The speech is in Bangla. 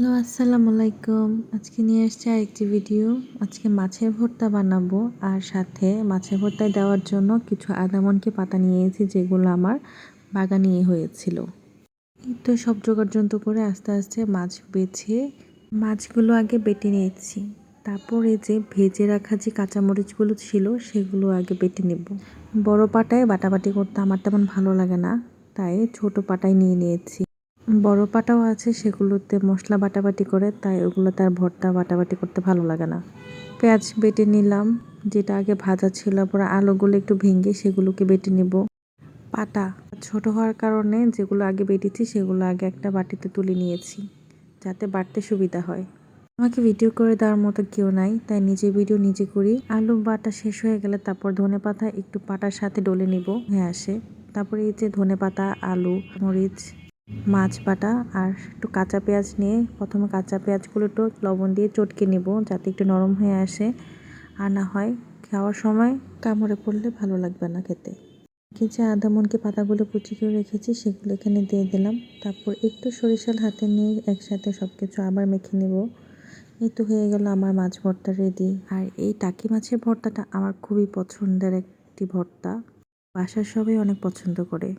হ্যালো, আসসালামু আলাইকুম। আজকে নিয়ে এসেছি আরেকটি ভিডিও আজকে মাছের ভর্তা বানাবো আর সাথে মাছের ভর্তায় দেওয়ার জন্য কিছু আদামনকি পাতা নিয়েছি, যেগুলো আমার বাগানিয়ে হয়েছিল। তো সব জোগাড় যন্ত্র করে আস্তে আস্তে মাছ বেছে মাছগুলো আগে বেটে নিয়েছি। তারপরে যে ভেজে রাখা যে কাঁচামরিচগুলো ছিল, সেগুলো আগে বেটে নেব। বড় পাটায় বাটাবাটি করতে আমার তেমন ভালো লাগে না, তাই ছোট পাটায় নিয়ে নিয়েছি। বড় পাটাও আছে, সেগুলোতে মশলা বাটাবাটি করে, তাই ওগুলো তার ভর্তা বাটাবাটি করতে ভালো লাগে না। পেঁয়াজ বেটে নিলাম, যেটা আগে ভাজা ছিল, পরে আলুগুলো একটু ভেঙে সেগুলোকে বেটে নেব। পাটা ছোট হওয়ার কারণে যেগুলো আগে বেটেছি, সেগুলো আগে একটা বাটিতে তুলে নিয়েছি, যাতে বাটতে সুবিধা হয়। আমাকে ভিডিও করে দেওয়ার মতো কেউ নাই, তাই নিজে ভিডিও নিজে করি। আলু বাটা শেষ হয়ে গেলে তারপর ধনে পাতা একটু পাটার সাথে ডলে নিব হ্যাঁ আসে তারপরে এই যে ধনে পাতা, আলু, মরিচ মাছ বাটা আর একটু কাঁচা পেঁয়াজ নিয়ে প্রথমে কাঁচা পেঁয়াজগুলো একটু লবণ দিয়ে চটকে নেব যাতে একটু নরম হয়ে আসে। আর না হয় খাওয়ার সময় কামড়ে পড়লে ভালো লাগবে না খেতে। যে আধা মনকে পাতাগুলো কুচি করে রেখেছি, সেগুলো এখানে দিয়ে দিলাম। তারপর একটু সরিষাল হাতে নিয়ে একসাথে সব কিছু আবার মেখে নেব। এই তো হয়ে গেল আমার মাছ ভর্তা রেডি আর এই টাকি মাছের ভর্তাটা আমার খুবই পছন্দের একটি ভর্তা। বাসার সবাই অনেক পছন্দ করে।